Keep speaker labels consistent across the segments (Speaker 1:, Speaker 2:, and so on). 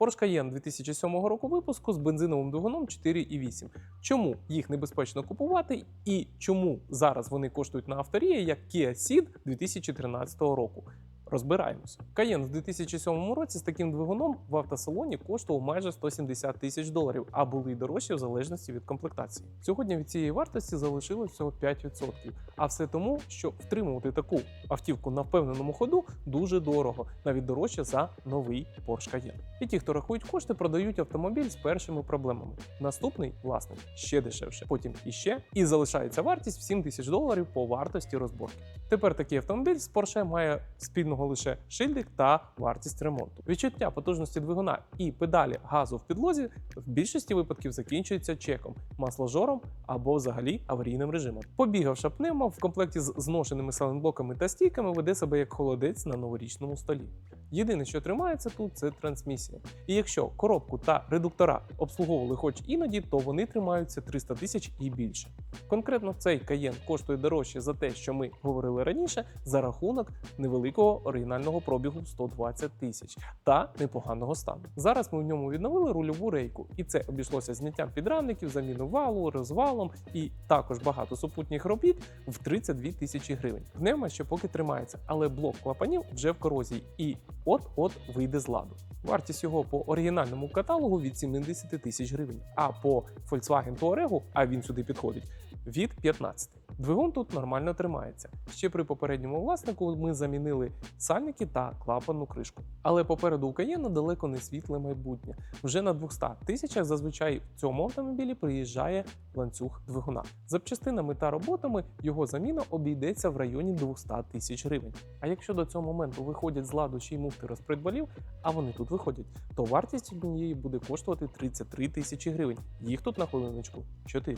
Speaker 1: Porsche Cayenne 2007 року випуску з бензиновим двигуном 4,8. Чому їх небезпечно купувати і чому зараз вони коштують на авторії як Kia Ceed 2013 року? Розбираємося. Cayenne в 2007 році з таким двигуном в автосалоні коштував майже 170 тисяч доларів, а були й дорожчі в залежності від комплектації. Сьогодні від цієї вартості залишилось всього 5%. А все тому, що втримувати таку автівку на впевненому ходу дуже дорого, навіть дорожче за новий Porsche Cayenne. І ті, хто рахують кошти, продають автомобіль з першими проблемами. Наступний власник ще дешевше, потім іще, і залишається вартість в 7 тисяч доларів по вартості розборки. Тепер такий автомобіль з Porsche має спільного лише шильдик та вартість ремонту. Відчуття потужності двигуна і педалі газу в підлозі в більшості випадків закінчується чеком, масложором або взагалі аварійним режимом. Побігавша пневма в комплекті з зношеними сайлентблоками та стійками веде себе як холодець на новорічному столі. Єдине, що тримається тут, це трансмісія. І якщо коробку та редуктора обслуговували хоч іноді, то вони тримаються 300 тисяч і більше. Конкретно цей каєн коштує дорожче за те, що ми говорили раніше, за рахунок невеликого оригінального пробігу в 120 тисяч та непоганого стану. Зараз ми в ньому відновили рульову рейку, і це обійшлося зняттям підрамників, заміну валу, розвалом і також багато супутніх робіт в 32 тисячі гривень. Пневма ще поки тримається, але блок клапанів вже в корозії і от-от вийде з ладу. Вартість його по оригінальному каталогу від 70 тисяч гривень, а по Volkswagen Touareg, а він сюди підходить, від 15. Двигун тут нормально тримається. Ще при попередньому власнику ми замінили сальники та клапанну кришку. Але попереду у Cayenne далеко не світле майбутнє. Вже на 200 тисячах зазвичай в цьому автомобілі приїжджає ланцюг двигуна. Запчастинами та роботами його заміна обійдеться в районі 200 тисяч гривень. А якщо до цього моменту виходять з ладу ще й муфти розпредвалів, а вони тут виходять, то вартість однієї буде коштувати 33 тисячі гривень. Їх тут на хвилиночку 4.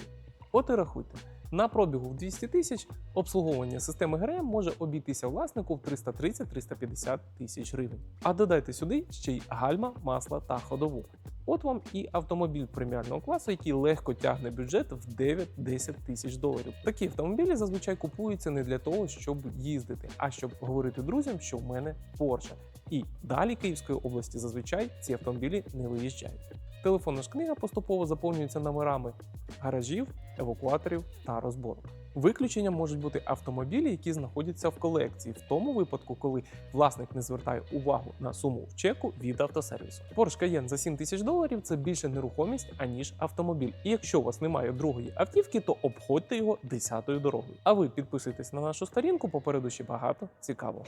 Speaker 1: От і рахуйте. На пробігу в 200 тисяч обслуговування системи ГРМ може обійтися власнику в 330-350 тисяч гривень. А додайте сюди ще й гальма, масло та ходову. От вам і автомобіль преміального класу, який легко тягне бюджет в 9-10 тисяч доларів. Такі автомобілі зазвичай купуються не для того, щоб їздити, а щоб говорити друзям, що в мене Porsche. І далі Київської області зазвичай ці автомобілі не виїжджають. Телефонна ж книга поступово заповнюється номерами гаражів, евакуаторів та розборок. Виключенням можуть бути автомобілі, які знаходяться в колекції, в тому випадку, коли власник не звертає увагу на суму в чеку від автосервісу. Porsche Cayenne за 7 тисяч доларів це більше нерухомість аніж автомобіль. І якщо у вас немає другої автівки, то обходьте його десятою дорогою. А ви підписуйтесь на нашу сторінку, попереду ще багато цікавого.